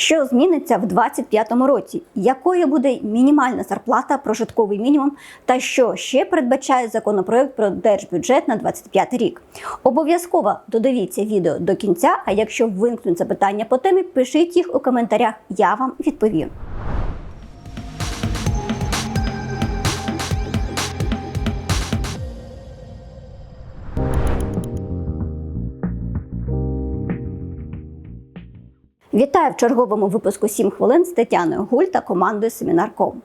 Що зміниться в 2025 році? Якою буде мінімальна зарплата, прожитковий мінімум, та що ще передбачає законопроект про держбюджет на 2025 рік? Обов'язково додивіться відео до кінця. А якщо виникнуть запитання по темі, пишіть їх у коментарях. Я вам відповім. Вітаю в черговому випуску «7 хвилин з Тетяною Гуль та командою Семінар.ком.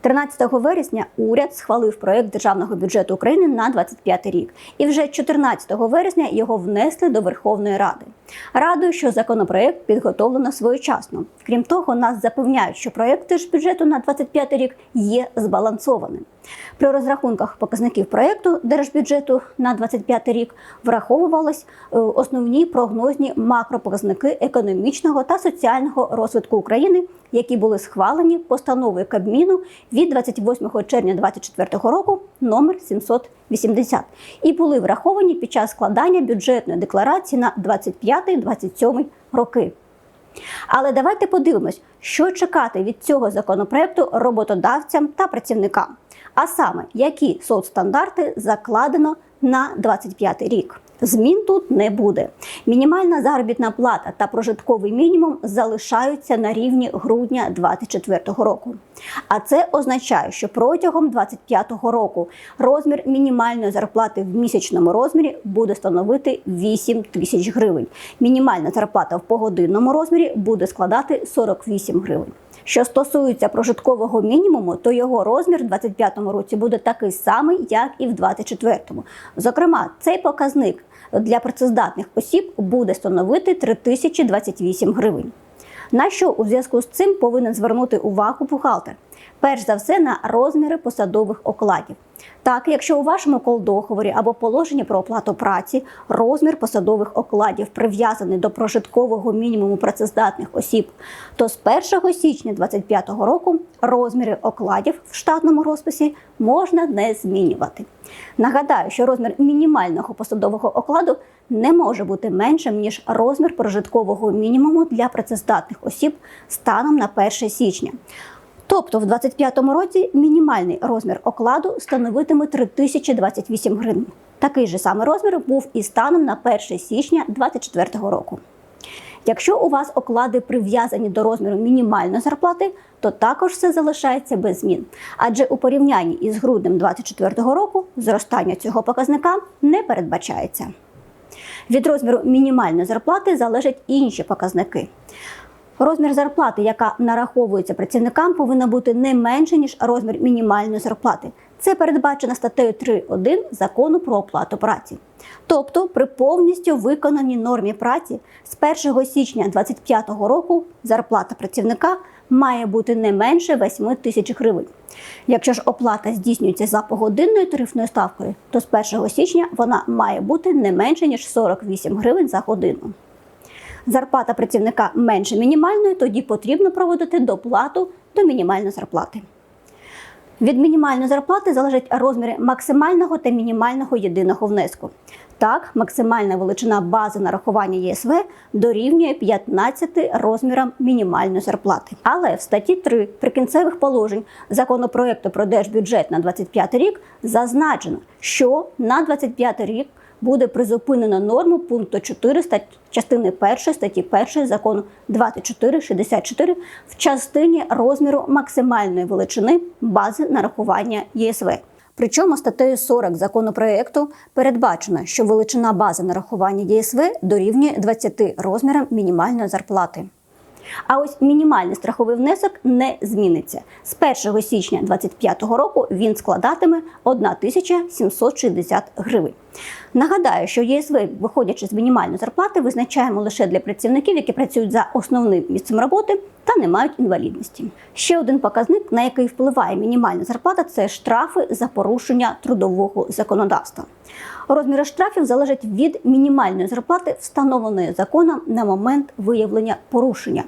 13 вересня уряд схвалив проект державного бюджету України на 25 рік, і вже 14 вересня його внесли до Верховної Ради. Радую, що законопроект підготовлено своєчасно. Крім того, нас запевняють, що проект держбюджету на 25 рік є збалансованим. При розрахунках показників проекту держбюджету на 25 рік враховувались е, основні прогнозні макропоказники економічного та соціального розвитку України, які були схвалені постановою Кабміну від 28 червня 2024 року номер 780 і були враховані під час складання бюджетної декларації на 25-27 роки. Але давайте подивимось, що чекати від цього законопроекту роботодавцям та працівникам. А саме, які соцстандарти закладено на 25 рік. Змін тут не буде. Мінімальна заробітна плата та прожитковий мінімум залишаються на рівні грудня 2024 року. А це означає, що протягом 2025 року розмір мінімальної зарплати в місячному розмірі буде становити 8 тисяч гривень. Мінімальна зарплата в погодинному розмірі буде складати 48 гривень. Що стосується прожиткового мінімуму, то його розмір в 2025 році буде такий самий, як і в 2024. Зокрема, цей показник для працездатних осіб буде становити 3028 гривень. На що у зв'язку з цим повинен звернути увагу бухгалтер? Перш за все на розміри посадових окладів. Так, якщо у вашому колдоговорі або положенні про оплату праці розмір посадових окладів прив'язаний до прожиткового мінімуму працездатних осіб, то з 1 січня 2025 року розміри окладів в штатному розписі можна не змінювати. Нагадаю, що розмір мінімального посадового окладу не може бути меншим ніж розмір прожиткового мінімуму для працездатних осіб станом на 1 січня. Тобто в 2025 році мінімальний розмір окладу становитиме 3028 гривень. Такий же самий розмір був і станом на 1 січня 2024 року. Якщо у вас оклади прив'язані до розміру мінімальної зарплати, то також все залишається без змін. Адже у порівнянні із груднем 2024 року зростання цього показника не передбачається. Від розміру мінімальної зарплати залежать інші показники. Розмір зарплати, яка нараховується працівникам, повинна бути не менше ніж розмір мінімальної зарплати. Це передбачено статтею 3.1 закону про оплату праці. Тобто, при повністю виконаній нормі праці з 1 січня 2025 року зарплата працівника має бути не менше 8 тисяч гривень. Якщо ж оплата здійснюється за погодинною тарифною ставкою, то з 1 січня вона має бути не менше ніж 48 гривень за годину зарплата працівника менше мінімальної, тоді потрібно проводити доплату до мінімальної зарплати. Від мінімальної зарплати залежать розміри максимального та мінімального єдиного внеску. Так, максимальна величина бази нарахування ЄСВ дорівнює 15 розмірам мінімальної зарплати. Але в статті 3 прикінцевих положень законопроекту про держбюджет на 25 рік зазначено, що на 25 рік буде призупинено норму пункту 4 статті частини 1 статті 1 закону 2464 в частині розміру максимальної величини бази нарахування ЄСВ. Причому статтею 40 законопроекту передбачено, що величина бази нарахування ЄСВ дорівнює 20 розмірам мінімальної зарплати. А ось мінімальний страховий внесок не зміниться. З 1 січня 2025 року він складатиме 1760 гривень. Нагадаю, що ЄСВ, виходячи з мінімальної зарплати, визначаємо лише для працівників, які працюють за основним місцем роботи та не мають інвалідності. Ще один показник, на який впливає мінімальна зарплата, це штрафи за порушення трудового законодавства. Розміри штрафів залежать від мінімальної зарплати, встановленої законом на момент виявлення порушення.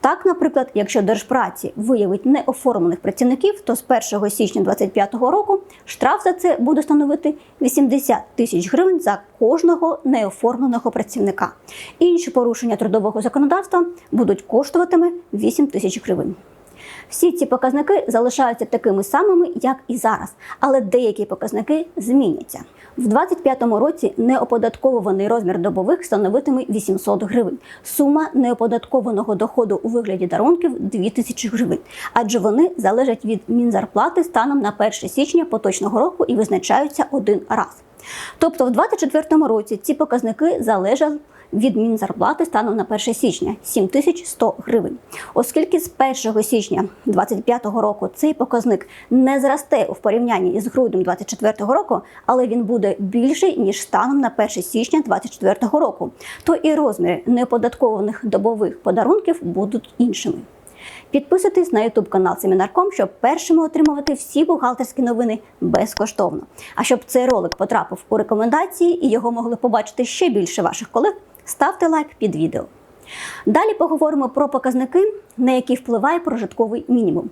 Так, наприклад, якщо Держпраці виявить неоформлених працівників, то з 1 січня 2025 року штраф за це буде становити 80 тисяч гривень за кожного неоформленого працівника. Інші порушення трудового законодавства будуть коштуватиме 8 тисяч гривень. Всі ці показники залишаються такими самими, як і зараз, але деякі показники зміняться. В 2025 році неоподатковуваний розмір добових становитиме 800 гривень. Сума неоподаткованого доходу у вигляді дарунків 2000 гривень, адже вони залежать від мінзарплати станом на 1 січня поточного року і визначаються один раз. Тобто, в 2024 році ці показники залежать від мінзарплати станом на 1 січня 7100 гривень. Оскільки з 1 січня 2025 року цей показник не зросте у порівнянні із груднем 2024 року, але він буде більший ніж станом на 1 січня 2024 року, то і розміри неоподаткованих добових подарунків будуть іншими. Підписуйтесь на YouTube канал Семінарком, щоб першими отримувати всі бухгалтерські новини безкоштовно. А щоб цей ролик потрапив у рекомендації і його могли побачити ще більше ваших колег, ставте лайк під відео. Далі поговоримо про показники, на які впливає прожитковий мінімум.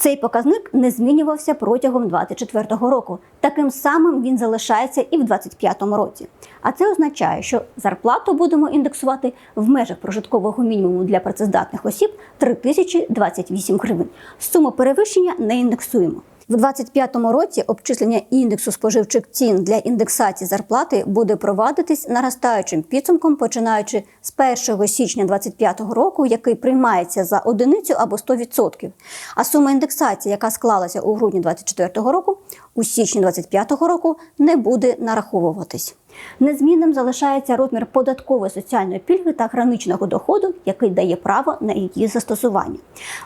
Цей показник не змінювався протягом 2024 року. Таким самим він залишається і в 2025 році. А це означає, що зарплату будемо індексувати в межах прожиткового мінімуму для працездатних осіб 3028 гривень. Суму перевищення не індексуємо. В 2025 році обчислення індексу споживчих цін для індексації зарплати буде провадитись наростаючим підсумком, починаючи з 1 січня 2025 року, який приймається за одиницю або 100%. А сума індексації, яка склалася у грудні 2024 року, у січні 2025 року не буде нараховуватись. Незмінним залишається розмір податкової соціальної пільги та граничного доходу, який дає право на її застосування.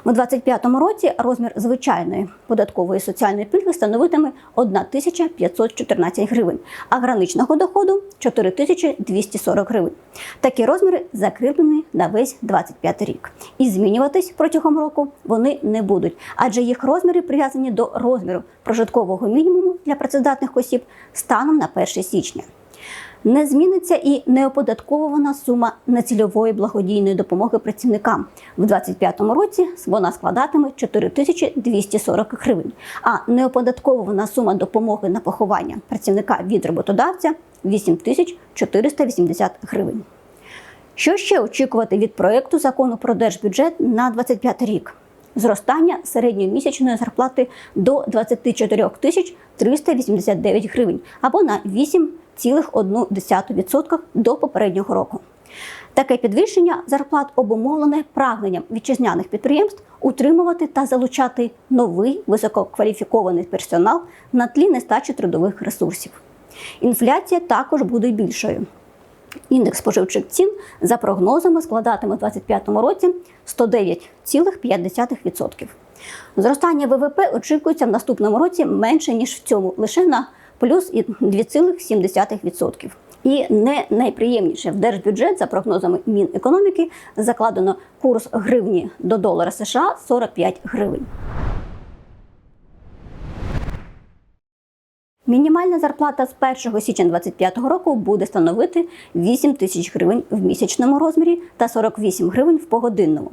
У 2025 році розмір звичайної податкової соціальної пільги становитиме 1514 гривень, а граничного доходу 4240 гривень. Такі розміри закріплені на весь 25 рік. І змінюватись протягом року вони не будуть, адже їх розміри прив'язані до розміру прожиткового мінімуму для працездатних осіб станом на 1 січня. Не зміниться і неоподатковувана сума нецільової благодійної допомоги працівникам. В 2025 році вона складатиме 4240 гривень, а неоподатковувана сума допомоги на поховання працівника від роботодавця 8480 гривень. Що ще очікувати від проекту закону про держбюджет на 2025 рік? Зростання середньої місячної зарплати до 24 тисяч 389 гривень або на 8,1% до попереднього року. Таке підвищення зарплат обумовлене прагненням вітчизняних підприємств утримувати та залучати новий висококваліфікований персонал на тлі нестачі трудових ресурсів. Інфляція також буде більшою. Індекс споживчих цін за прогнозами складатиме у 2025 році 109,5%. Зростання ВВП очікується в наступному році менше ніж в цьому, лише на плюс 2,7%. І не найприємніше в держбюджет за прогнозами Мінекономіки закладено курс гривні до долара США 45 гривень. Мінімальна зарплата з 1 січня 2025 року буде становити 8 тисяч гривень в місячному розмірі та 48 гривень в погодинному.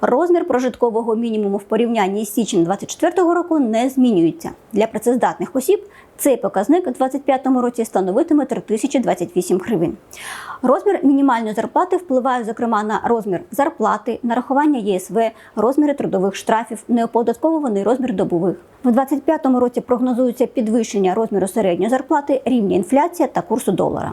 Розмір прожиткового мінімуму в порівнянні з січнем 2024 року не змінюється. Для працездатних осіб цей показник у 2025 році становитиме 3028 гривень. Розмір мінімальної зарплати впливає, зокрема, на розмір зарплати, нарахування ЄСВ, розміри трудових штрафів, неоподатковуваний розмір добових. В 2025 році прогнозується підвищення розміру середньої зарплати, рівня інфляція та курсу долара.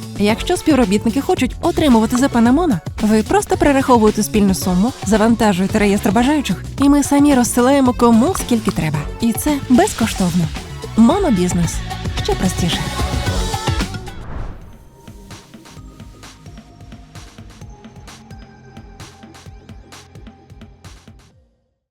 Якщо співробітники хочуть отримувати ЗП на Моно, ви просто перераховуєте спільну суму, завантажуєте реєстр бажаючих, і ми самі розсилаємо кому скільки треба. І це безкоштовно. Монобізнес ще простіше.